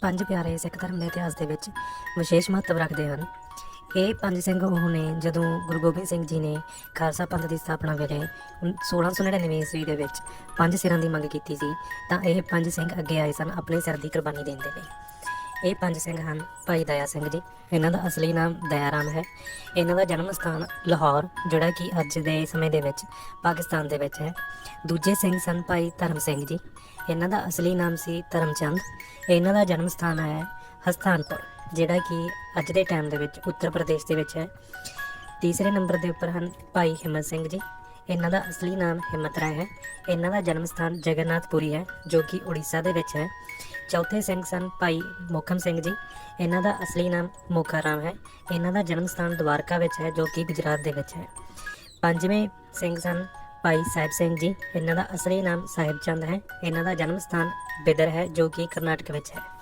ਪੰਜ ਪਿਆਰੇ ਸਿੱਖ ਧਰਮ ਦੇ ਇਤਿਹਾਸ ਦੇ ਵਿੱਚ ਵਿਸ਼ੇਸ਼ ਮਹੱਤਵ ਰੱਖਦੇ ਹਨ। ਇਹ ਪੰਜ ਸਿੰਘ ਉਹ ਨੇ ਜਦੋਂ ਗੁਰੂ ਗੋਬਿੰਦ ਸਿੰਘ ਜੀ ਨੇ ਖਾਲਸਾ ਪੰਥ ਦੀ ਸਥਾਪਨਾ ਵੇਲੇ ਉਨ- 1699 ਈਸਵੀ ਦੇ ਵਿੱਚ ਪੰਜ ਸਿਰਾਂ ਦੀ ਮੰਗ ਕੀਤੀ ਸੀ, ਤਾਂ ਇਹ ਪੰਜ ਸਿੰਘ ਅੱਗੇ ਆਏ ਸਨ ਆਪਣੇ ਸਿਰ ਦੀ ਕੁਰਬਾਨੀ ਦੇਣ ਦੇ ਲਈ। ਇਹ ਪੰਜ ਸਿੰਘ ਹਨ, ਭਾਈ ਦਇਆ ਸਿੰਘ ਜੀ। ਇਹਨਾਂ ਦਾ ਅਸਲੀ ਨਾਮ ਦਇਆ ਹੈ। ਇਹਨਾਂ ਦਾ ਜਨਮ ਸਥਾਨ ਲਾਹੌਰ, ਜਿਹੜਾ ਕਿ ਅੱਜ ਦੇ ਸਮੇਂ ਦੇ ਵਿੱਚ ਪਾਕਿਸਤਾਨ ਦੇ ਵਿੱਚ ਹੈ। ਦੂਜੇ ਸਿੰਘ ਸਨ ਭਾਈ ਧਰਮ ਸਿੰਘ ਜੀ। ਇਹਨਾਂ ਦਾ ਅਸਲੀ ਨਾਮ ਸੀ ਧਰਮਚੰਦ। ਇਹਨਾਂ ਦਾ ਜਨਮ ਸਥਾਨ ਹੈ ਹਸਤਾਨਪੁਰ, ਜਿਹੜਾ ਕਿ ਅੱਜ ਦੇ ਟਾਈਮ ਦੇ ਵਿੱਚ ਉੱਤਰ ਪ੍ਰਦੇਸ਼ ਦੇ ਵਿੱਚ ਹੈ। ਤੀਸਰੇ ਨੰਬਰ ਦੇ ਉੱਪਰ ਹਨ ਭਾਈ ਹਿੰਮਤ ਸਿੰਘ ਜੀ। ਇਹਨਾਂ ਦਾ ਅਸਲੀ ਨਾਮ ਹਿੰਮਤ ਰਾਏ ਹੈ। ਇਹਨਾਂ ਦਾ ਜਨਮ ਸਥਾਨ ਜਗਨਨਾਥਪੁਰੀ ਹੈ, ਜੋ ਕਿ ਉੜੀਸਾ ਦੇ ਵਿੱਚ ਹੈ। ਚੌਥੇ ਸਿੰਘ ਸਨ ਭਾਈ ਮੋਖਮ ਸਿੰਘ ਜੀ। ਇਹਨਾਂ ਦਾ ਅਸਲੀ ਨਾਮ ਮੋਖਾ ਰਾਮ ਹੈ। ਇਹਨਾਂ ਦਾ ਜਨਮ ਸਥਾਨ ਦਵਾਰਕਾ ਵਿੱਚ ਹੈ, ਜੋ ਕਿ ਗੁਜਰਾਤ ਦੇ ਵਿੱਚ ਹੈ। ਪੰਜਵੇਂ ਸਿੰਘ ਸਨ ਭਾਈ ਸਾਹਿਬ ਸਿੰਘ ਜੀ। ਇਹਨਾਂ ਦਾ ਅਸਲੀ ਨਾਮ ਸਾਹਿਬ ਚੰਦ ਹੈ। ਇਹਨਾਂ ਦਾ ਜਨਮ ਸਥਾਨ ਬਿਦਰ ਹੈ, ਜੋ ਕਿ ਕਰਨਾਟਕ ਵਿੱਚ ਹੈ।